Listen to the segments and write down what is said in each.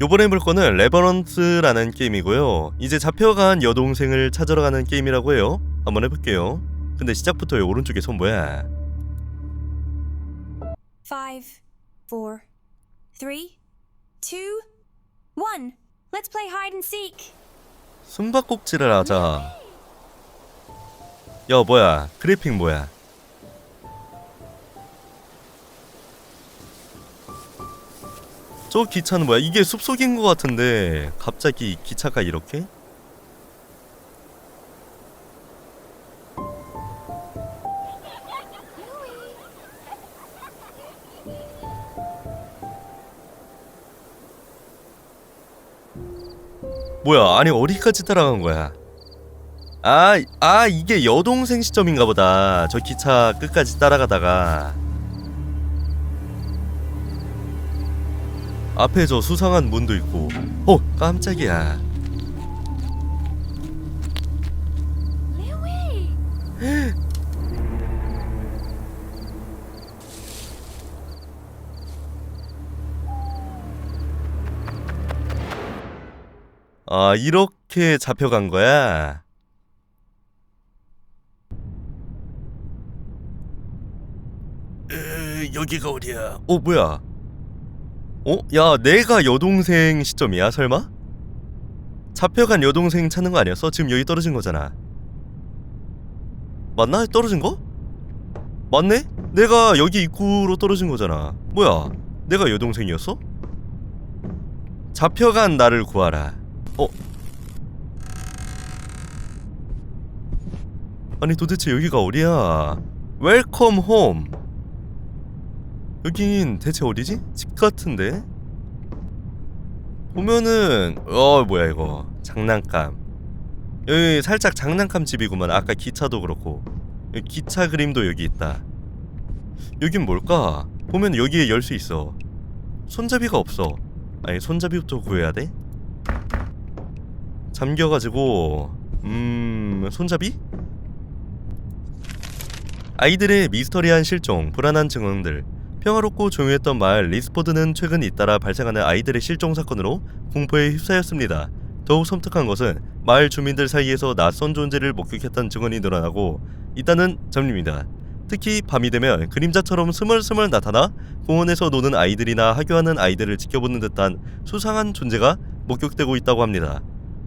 요번에 볼 거는 레버넌트라는 게임이고요. 이제 잡혀간 여동생을 찾으러 가는 게임이라고 해요. 한번 해볼게요. 근데 시작부터 이 오른쪽에 손 뭐야? Five, four, three, two, one. Let's play hide and seek. 숨바꼭질을 하자. 야 뭐야? 그래픽 뭐야? 저 기차는 뭐야? 이게 숲속인 것 같은데 갑자기 기차가 이렇게? 뭐야? 아니 어디까지 따라간 거야? 아, 아 이게 여동생 시점인가 보다. 저 기차 끝까지 따라가다가 앞에 저 수상한 문도 있고. 어, 깜짝이야. 아, 이렇게 잡혀간 거야. 으, 여기가 어디야? 어, 뭐야? 어? 야, 내가 여동생 시점이야, 설마? 잡혀간 여동생 찾는 거 아니었어? 지금 여기 떨어진 거잖아. 맞나? 떨어진 거? 맞네? 내가 여기 입구로 떨어진 거잖아. 뭐야? 내가 여동생이었어? 잡혀간 나를 구하라. 어? 아니 도대체 여기가 어디야? 웰컴 홈. 여긴 대체 어디지? 집 같은데? 보면은 어 뭐야 이거 장난감 여기 살짝 장난감 집이구만 아까 기차도 그렇고 기차 그림도 여기 있다 여긴 뭘까? 보면 여기에 열 수 있어 손잡이가 없어 아니 손잡이부터 구해야 돼? 잠겨가지고 음 손잡이? 아이들의 미스터리한 실종, 불안한 증언들 평화롭고 조용했던 마을 리스포드는 최근 잇따라 발생하는 아이들의 실종 사건으로 공포에 휩싸였습니다. 더욱 섬뜩한 것은 마을 주민들 사이에서 낯선 존재를 목격했던 증언이 늘어나고 있다는 점입니다. 특히 밤이 되면 그림자처럼 스멀스멀 나타나 공원에서 노는 아이들이나 하교하는 아이들을 지켜보는 듯한 수상한 존재가 목격되고 있다고 합니다.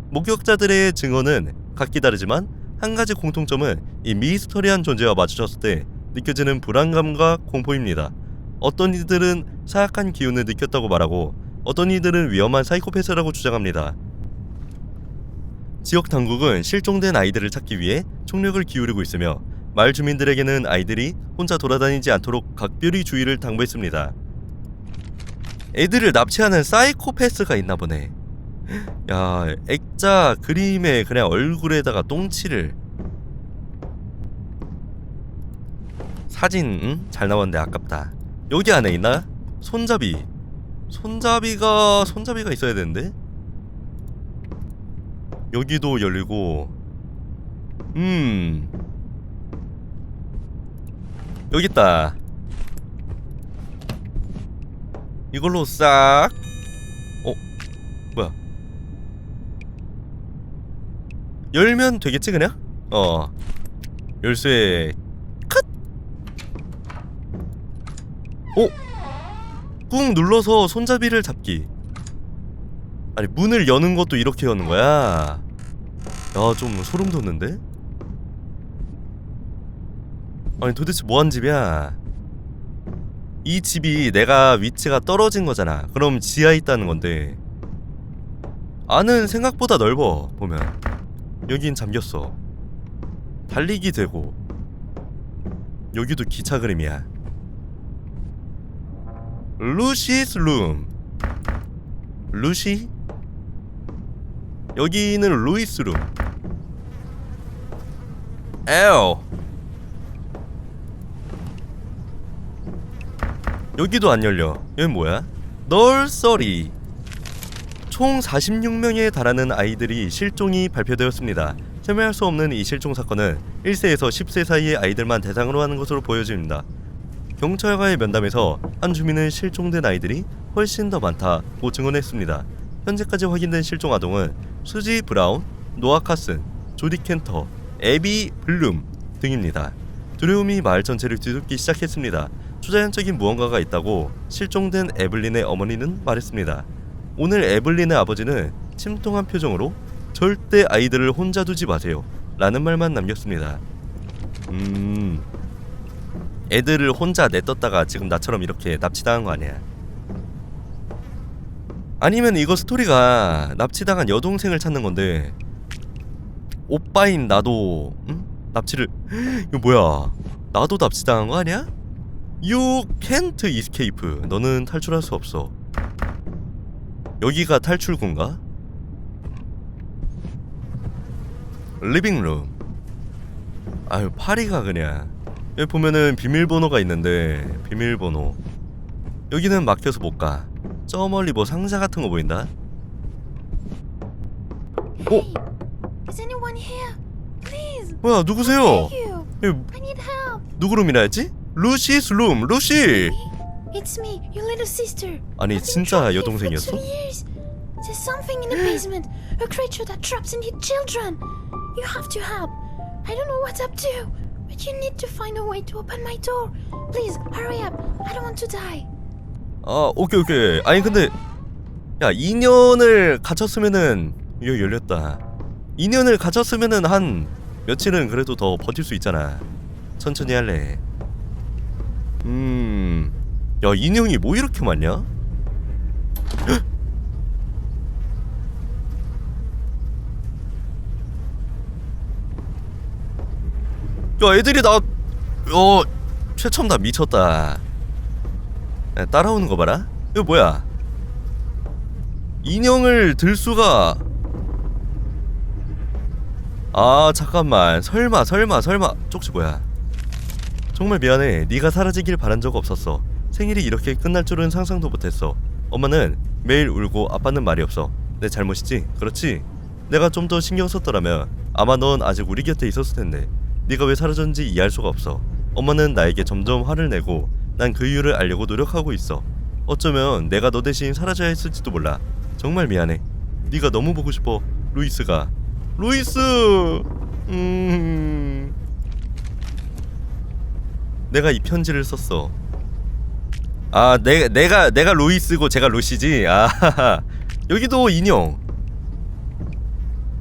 목격자들의 증언은 각기 다르지만 한 가지 공통점은 이 미스터리한 존재와 마주쳤을 때 느껴지는 불안감과 공포입니다. 어떤 이들은 사악한 기운을 느꼈다고 말하고 어떤 이들은 위험한 사이코패스라고 주장합니다. 지역 당국은 실종된 아이들을 찾기 위해 총력을 기울이고 있으며 마을 주민들에게는 아이들이 혼자 돌아다니지 않도록 각별히 주의를 당부했습니다. 애들을 납치하는 사이코패스가 있나 보네. 야, 액자 그림에 그냥 얼굴에다가 똥칠을 사진 응? 잘 나왔는데 아깝다. 여기 안에 있나? 손잡이. 손잡이가 손잡이가 있어야 되는데. 여기도 열리고. 음. 여기 있다. 이걸로 싹. 어? 뭐야? 열면 되겠지 그냥? 어. 열쇠 오. 꾹 눌러서 손잡이를 잡기. 아니 문을 여는 것도 이렇게 여는 거야. 야 좀 소름 돋는데? 아니 도대체 뭐한 집이야? 이 집이 내가 위치가 떨어진 거잖아. 그럼 지하에 있다는 건데. 안은 생각보다 넓어 보면. 여긴 잠겼어. 달리기 되고. 여기도 기차 그림이야. 루시스 룸. 루시? 여기는 루이스 룸. 에어. 여기도 안 열려. 여기 뭐야? 널서리. 총 46명에 달하는 아이들이 실종이 발표되었습니다. 설명할 수 없는 이 실종 사건은 1세에서 10세 사이의 아이들만 대상으로 하는 것으로 보여집니다. 경찰과의 면담에서 한 주민은 실종된 아이들이 훨씬 더 많다고 증언했습니다. 현재까지 확인된 실종 아동은 수지 브라운, 노아 카슨, 조디 켄터, 에비 블룸 등입니다. 두려움이 마을 전체를 뒤덮기 시작했습니다. 초자연적인 무언가가 있다고 실종된 에블린의 어머니는 말했습니다. 오늘 에블린의 아버지는 침통한 표정으로 절대 아이들을 혼자 두지 마세요. 라는 말만 남겼습니다. 음. 애들을 혼자 내떴다가 지금 나처럼 이렇게 납치당한 거 아니야? 아니면 이거 스토리가 납치당한 여동생을 찾는 건데 오빠인 나도 응? 납치를 이거 뭐야? 나도 납치당한 거 아니야? You can't escape. 너는 탈출할 수 없어. 여기가 탈출구인가? 리빙룸. 아유 파리가 그냥. 여기 보면은 비밀번호가 있는데 비밀번호. 여기는 막혀서 못 가. 저 멀리 뭐 상자 같은 거 보인다. Hey, is anyone here? Please, 뭐야 누구세요? thank you. 여기 I need help. 누구 룸이라 했지? 루시스 룸 루시. It's me, your little sister. 아니 진짜 여동생이었어? There's something in the basement, a creature that traps and hits children. You have to help. I don't know what's up to, you need to find a way to open my door. Please, hurry up. I don't want to die. 아 오케이 오케이 아니 근데 야 2년을 갇혔으면은 이거 열렸다 2년을 갇혔으면은 한 며칠은 그래도 더 버틸 수 있잖아 천천히 할래 음야 인형이 뭐 이렇게 많냐 야 애들이 나 어, 최첨다 미쳤다 야, 따라오는 거 봐라. 이거 뭐야? 인형을 들 수가. 아 잠깐만. 설마 설마 설마. 쪽지 뭐야? 정말 미안해. 네가 사라지길 바란 적 없었어. 생일이 이렇게 끝날 줄은 상상도 못했어. 엄마는 매일 울고 아빠는 말이 없어. 내 잘못이지? 그렇지? 내가 좀 더 신경 썼더라면 아마 넌 아직 우리 곁에 있었을 텐데. 네가 왜 사라졌는지 이해할 수가 없어. 엄마는 나에게 점점 화를 내고 난 그 이유를 알려고 노력하고 있어. 어쩌면 내가 너 대신 사라져야 했을지도 몰라. 정말 미안해. 네가 너무 보고 싶어. 루이스가. 루이스. 음. 내가 이 편지를 썼어. 아, 내, 내가 내가 루이스고 제가 루시지. 아, 여기도 인형.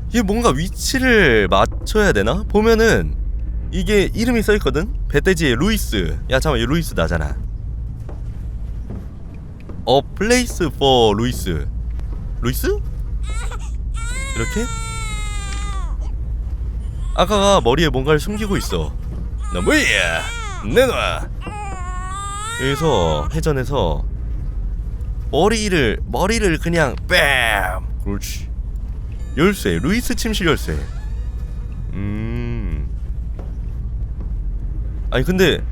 이게 뭔가 위치를 맞춰야 되나? 보면은 이게 이름이 써 있거든. 배돼지의 루이스. 야 잠깐, 이 루이스 나잖아. 어 플레이스 포 루이스. 루이스? 이렇게? 아까가 머리에 뭔가를 숨기고 있어. 나 뭐야? 내놔. 여기서 회전해서 머리를 머리를 그냥 뺨. 그렇지. 열쇠 루이스 침실 열쇠. 음. 아니 근데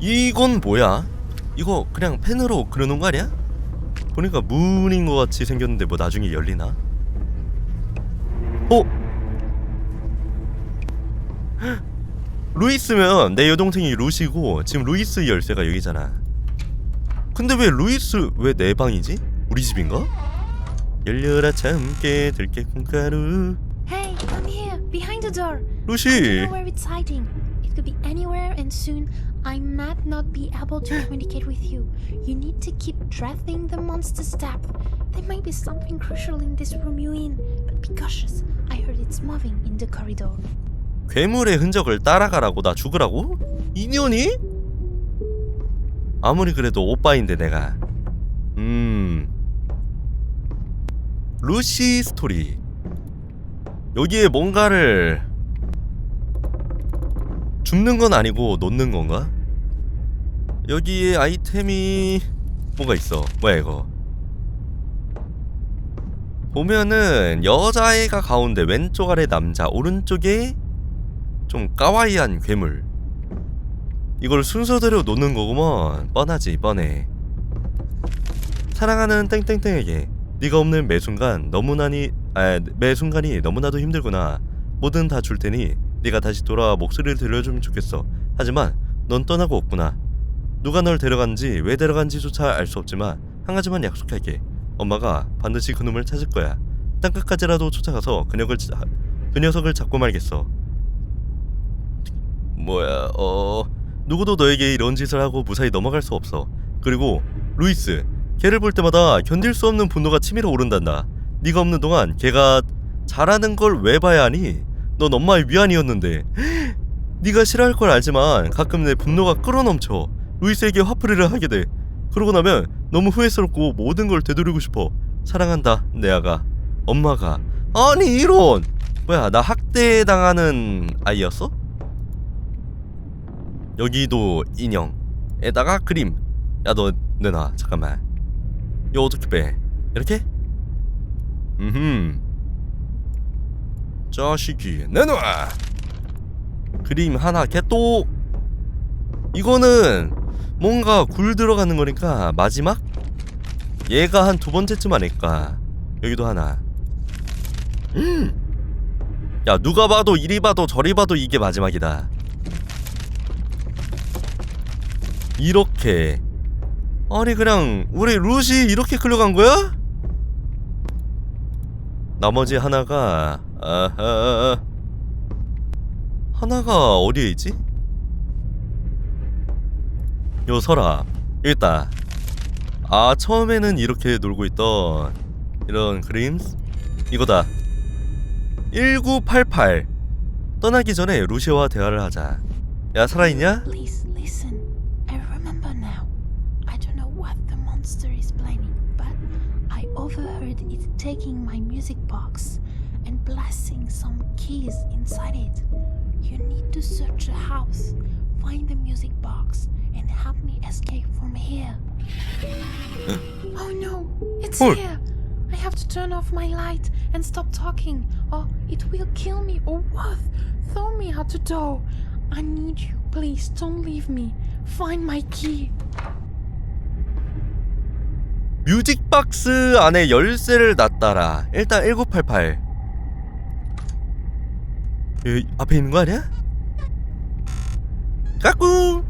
이건 뭐야? 이거 그냥 펜으로 그려놓은 거 아니야? 보니까 문인 것 같이 생겼는데 뭐 나중에 열리나? 어? 헉! 루이스면 내 여동생이 루시고 지금 루이스 열쇠가 여기잖아. 근데 왜 루이스 왜 내 방이지? 우리 집인가? 열려라 참깨 들깨 콩가루 Hey, I'm here, behind the door. I don't 루시 could be anywhere, and soon I might not be able to communicate with you. You need to keep tracing the monster's step. There may be something crucial in this room you're in, but be cautious. I heard it's moving in the corridor. 괴물의 흔적을 따라가라고 나 죽으라고? 인연이? 아무리 그래도 오빠인데 내가 음 루시 스토리 여기에 뭔가를 줍는 건 아니고 놓는 건가? 여기에 아이템이 뭐가 있어? 뭐야 이거? 보면은 여자애가 가운데 왼쪽 아래 남자 오른쪽에 좀 까와이한 괴물. 이걸 순서대로 놓는 거구먼. 뻔하지 뻔해. 사랑하는 땡땡땡에게 네가 없는 매 순간 너무나니 아, 매 순간이 너무나도 힘들구나. 뭐든 다 줄 테니 네가 다시 돌아와 목소리를 들려주면 좋겠어 하지만 넌 떠나고 없구나 누가 널 데려간지 왜 데려간지조차 알 수 없지만 한 가지만 약속할게. 엄마가 반드시 그놈을 찾을 거야. 땅끝까지라도 쫓아가서 그 녀석을 자- 그 녀석을 잡고 말겠어. 뭐야? 어 누구도 너에게 이런 짓을 하고 무사히 넘어갈 수 없어. 그리고 루이스, 걔를 볼 때마다 견딜 수 없는 분노가 치밀어 오른단다. 네가 없는 동안 걔가 잘하는 걸 왜 봐야 하니? 넌 엄마의 위안이었는데. 네가 싫어할 걸 알지만 가끔 내 분노가 끌어넘쳐 루이스에게 화풀이를 하게 돼. 그러고 나면 너무 후회스럽고 모든 걸 되돌리고 싶어. 사랑한다, 내 아가. 엄마가. 아니 이런. 뭐야, 나 학대 당하는 아이였어? 여기도 인형에다가 그림. 야, 너 내놔. 잠깐만. 이거 어떻게 빼? 이렇게? 음. 자식이 내놔. 그림 하나 개또 이거는 뭔가 굴 들어가는 거니까 마지막 얘가 한 두 번째쯤 아닐까 여기도 하나 음 야 누가 봐도 이리 봐도 저리 봐도 이게 마지막이다 이렇게 아니 그냥 우리 루시 이렇게 끌려간 거야? 나머지 하나가 아하 하나가 어디에 있지? 요 여기 있다 아 처음에는 이렇게 놀고 있던 이런 그림스 이거다 1988 떠나기 전에 루시오와 대화를 하자 야 music box and blasting some keys inside it. You need to search the house, find the music box, and help me escape from here. oh no, it's Hold. here. I have to turn off my light and stop talking, or it will kill me, or what? Throw me out the door. I need you. Please don't leave me. Find my key. 뮤직박스 안에 열쇠를 놨다라 일단 1988 여기 앞에 있는 거 아니야? 까꿍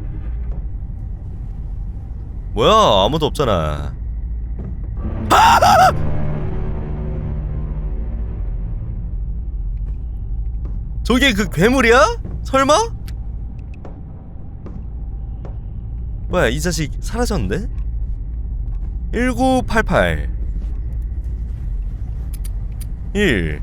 뭐야 아무도 없잖아 아! 저게 그 괴물이야? 설마? 뭐야 이 자식 사라졌는데? 1988 1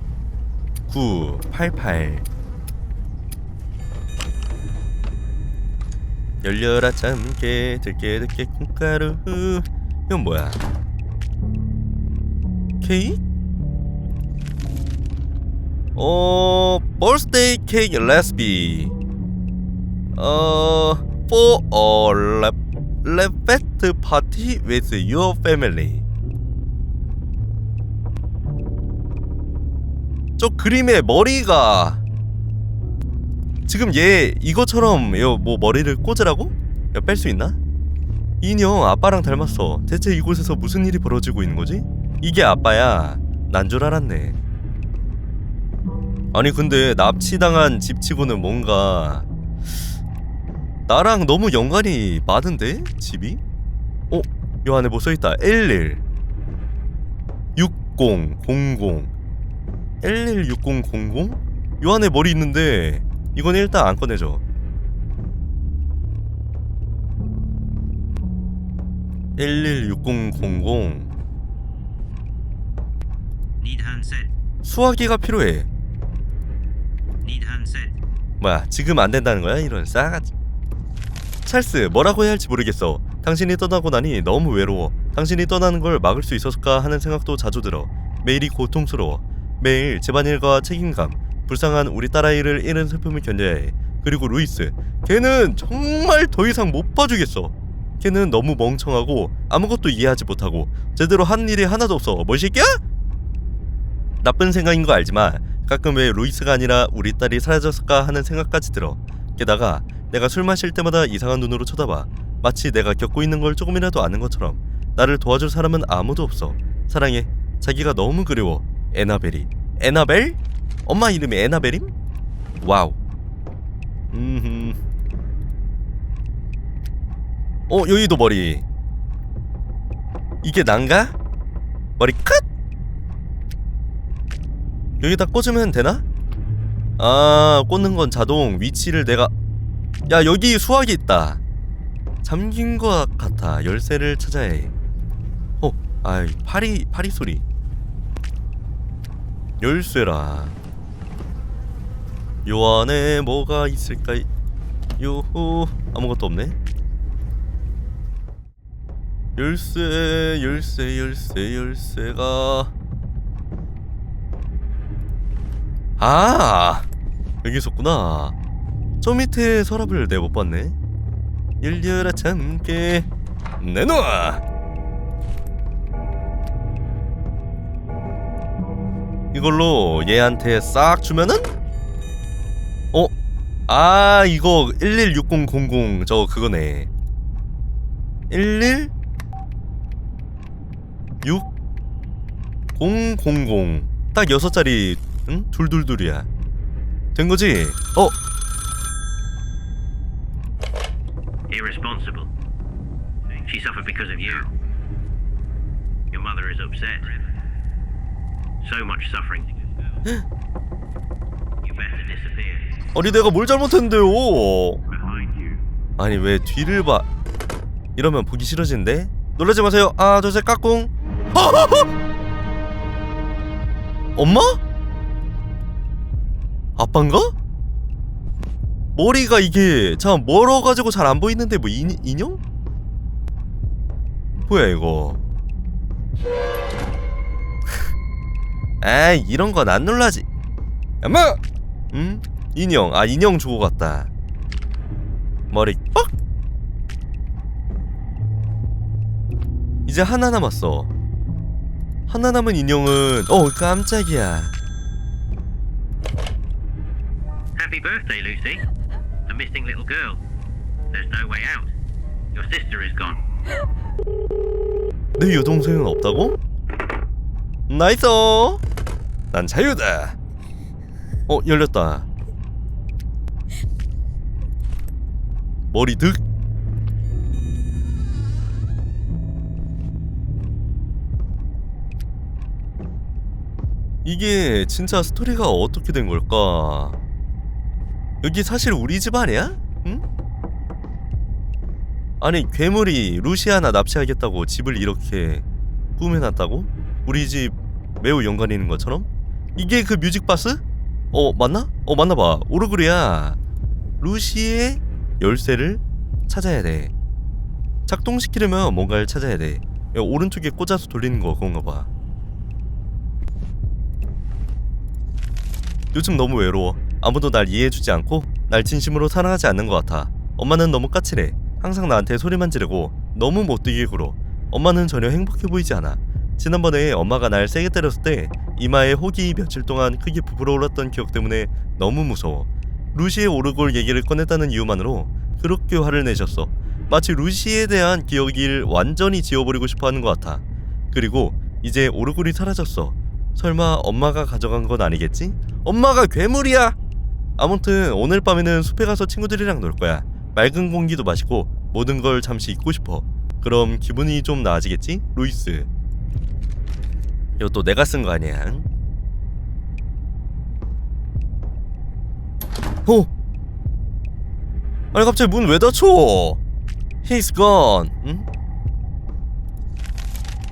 열려라 참깨 들깨 들깨 콩가루 이건 뭐야 케이크? 어... birthday cake recipe 어... for a fest party with your family 저 그림의 머리가 지금 얘 이거처럼 얘뭐 머리를 꽂으라고? 뺄수 있나? 인형 아빠랑 닮았어 대체 이곳에서 무슨 일이 벌어지고 있는 거지? 이게 아빠야 난 줄 알았네 아니 근데 납치당한 집치고는 뭔가 나랑 너무 연관이 많은데 집이? 어? 요 안에 뭐 써있다 11 60 00 11 60 00? 요 안에 머리 있는데 이건 일단 안 꺼내줘. 11 60 00 Need handset. 수화기가 필요해. 뭐야 지금 안 된다는 거야? 이런 싸가지 찰스 뭐라고 해야 할지 모르겠어. 당신이 떠나고 나니 너무 외로워. 당신이 떠나는 걸 막을 수 있었을까 하는 생각도 자주 들어. 매일이 고통스러워. 매일 집안일과 책임감 불쌍한 우리 딸아이를 잃은 슬픔을 견뎌야 해 그리고 루이스 걔는 정말 더 이상 못 봐주겠어 걔는 너무 멍청하고 아무것도 이해하지 못하고 제대로 하는 일이 하나도 없어 새끼야? 나쁜 생각인 거 알지만 가끔 왜 루이스가 아니라 우리 딸이 사라졌을까 하는 생각까지 들어. 게다가 내가 술 마실 때마다 이상한 눈으로 쳐다봐. 마치 내가 겪고 있는 걸 조금이라도 아는 것처럼. 나를 도와줄 사람은 아무도 없어. 사랑해. 자기가 너무 그리워. 에나벨이. 에나벨? 엄마 이름이 에나벨임? 와우. 음. 어 여기도 머리 이게 난가? 머리 끝! 여기다 꽂으면 되나? 아 꽂는 건 자동 위치를 내가 야 여기 수학이 있다 잠긴 것 같아 열쇠를 찾아야 해 어, 아이 파리 파리 소리 열쇠라 요 안에 뭐가 있을까 요호 아무것도 없네. 열쇠 열쇠 열쇠 열쇠가. 아 여기 있었구나. 저 밑에 서랍을 내가 못 봤네. 열려라 참깨 내놔! 이걸로 얘한테 싹 주면은 어? 아 이거 116000 저거 그거네 11 6 000. 딱 여섯 자리 응? 둘둘둘이야. 된 거지? 어, Irresponsible. She suffered because of you. Your mother is upset. So much suffering. 아니 내가 뭘 잘못했는데요? 아니 왜 뒤를 봐? 이러면 보기 싫어지는데? 놀라지 마세요. 아, 저 새 까꿍. 엄마? 아빠인가? 머리가 이게 참 멀어가지고 잘 안 보이는데 뭐 인, 인형? 뭐야 이거? 에이 이런 건 안 놀라지. 엄마. 응? 인형. 아 인형 주고 갔다. 머리 뻑. 이제 하나 남았어. 하나 남은 인형은 어 깜짝이야. Happy birthday, Lucy. A missing little girl. There's no way out. Your sister is gone. 내 여동생은 없다고? 나이스. 난 자유다. 어 열렸다. 머리 득. 이게 진짜 스토리가 어떻게 된 걸까? 여기 사실 우리 집 아니야? 응? 아니 괴물이 루시아나 납치하겠다고 집을 이렇게 꾸며놨다고? 우리 집 매우 연관 있는 것처럼? 이게 그 뮤직바스? 어 맞나? 어 맞나봐 오르그리야 루시의 열쇠를 찾아야 돼. 작동시키려면 뭔가를 찾아야 돼. 야, 오른쪽에 꽂아서 돌리는 거 그건가 봐. 요즘 너무 외로워. 아무도 날 이해해주지 않고 날 진심으로 사랑하지 않는 것 같아. 엄마는 너무 까칠해. 항상 나한테 소리만 지르고 너무 못되게 굴어. 엄마는 전혀 행복해 보이지 않아. 지난번에 엄마가 날 세게 때렸을 때 이마에 혹이 며칠 동안 크게 부풀어 올랐던 기억 때문에 너무 무서워 루시의 오르골 얘기를 꺼냈다는 이유만으로 그렇게 화를 내셨어 마치 루시에 대한 기억을 완전히 지워버리고 싶어하는 것 같아 그리고 이제 오르골이 사라졌어 설마 엄마가 가져간 건 아니겠지? 엄마가 괴물이야! 아무튼 오늘 밤에는 숲에 가서 친구들이랑 놀 거야 맑은 공기도 마시고 모든 걸 잠시 잊고 싶어 그럼 기분이 좀 나아지겠지? 루이스 이것도 내가 쓴 거 아니야 응? 어? 아니 갑자기 문 왜 닫혀? He's gone 응?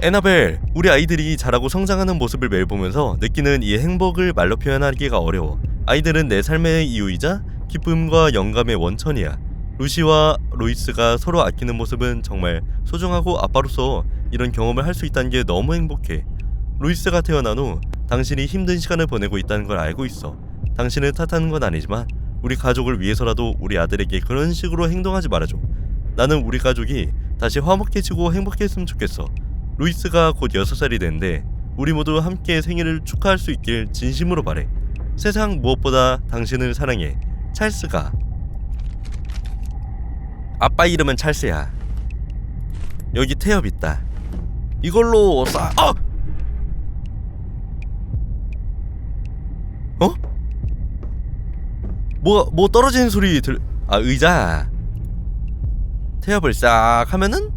에나벨, 우리 아이들이 자라고 성장하는 모습을 매일 보면서 느끼는 이 행복을 말로 표현하기가 어려워. 아이들은 내 삶의 이유이자 기쁨과 영감의 원천이야. 루시와 로이스가 서로 아끼는 모습은 정말 소중하고 아빠로서 이런 경험을 할 수 있다는 게 너무 행복해. 루이스가 태어난 후 당신이 힘든 시간을 보내고 있다는 걸 알고 있어. 당신을 탓하는 건 아니지만 우리 가족을 위해서라도 우리 아들에게 그런 식으로 행동하지 말아줘. 나는 우리 가족이 다시 화목해지고 행복했으면 좋겠어. 루이스가 곧 6살이 되는데 우리 모두 함께 생일을 축하할 수 있길 진심으로 바래. 세상 무엇보다 당신을 사랑해. 찰스가. 아빠 이름은 찰스야. 여기 태엽 있다. 이걸로 싸. 아! 어? 뭐, 뭐 떨어지는 소리 들. 아 의자. 태엽을 싹 하면은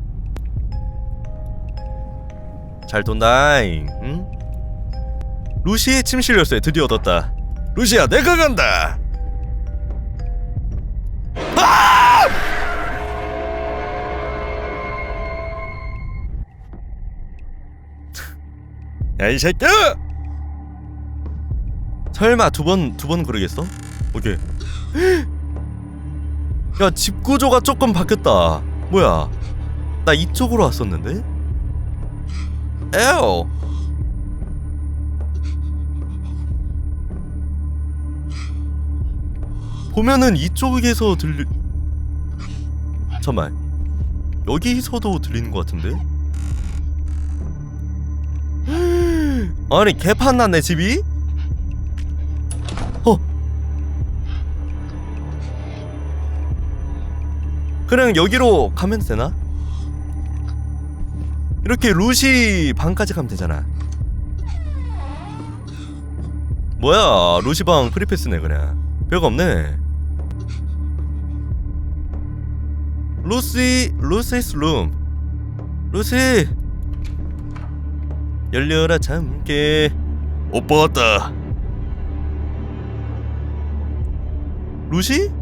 잘 돈다잉 응? 루시의 침실 열쇠 드디어 얻었다 루시야 내가 간다 야이 새끼야 설마 두 번 두 번 그러겠어? 오케이 야 집 구조가 조금 바뀌었다. 뭐야? 나 이쪽으로 왔었는데? 에어 보면은 이쪽에서 들리 잠만. 여기서도 들리는 것 같은데? 아니 개판 났네 집이 그냥 여기로 가면 되나? 이렇게 루시 방까지 가면 되잖아. 뭐야 루시 방 프리패스네 그냥. 별거 없네. 루시 루시스 룸. 루시! 열려라 참깨. 오빠 왔다. 루시?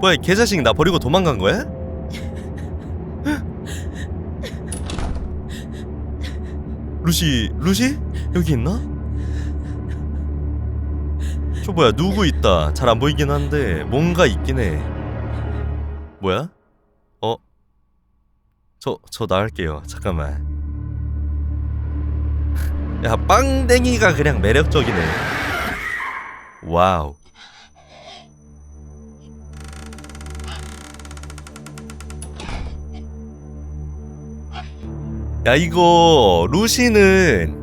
뭐야 이 개자식 나 버리고 도망간 거야? 루시 루시 여기 있나? 저 뭐야 누구 있다 잘 안 보이긴 한데 뭔가 있긴 해 뭐야? 어? 저, 저 나갈게요 잠깐만 야 빵댕이가 그냥 매력적이네 와우 야 이거 루시는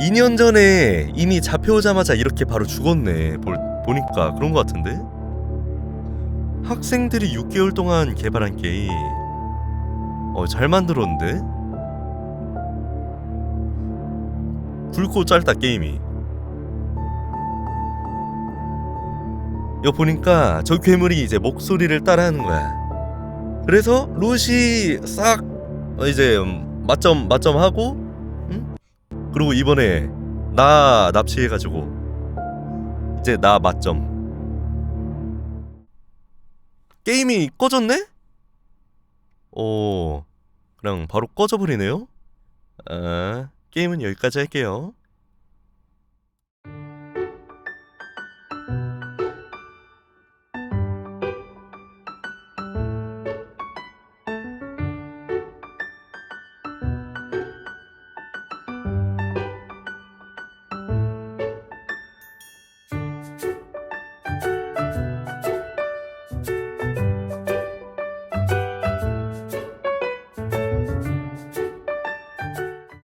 2년 전에 이미 잡혀오자마자 이렇게 바로 죽었네. 볼, 보니까 그런 것 같은데? 학생들이 6개월 동안 개발한 게임. 어 잘 만들었는데? 굵고 짧다 게임이. 이거 보니까 저 괴물이 이제 목소리를 따라하는 거야. 그래서 루시 싹 어, 이제 음, 맞점 맞점 하고 응? 그리고 이번에 나 납치해가지고 이제 나 맞점 게임이 꺼졌네? 오 그냥 바로 꺼져버리네요 아 게임은 여기까지 할게요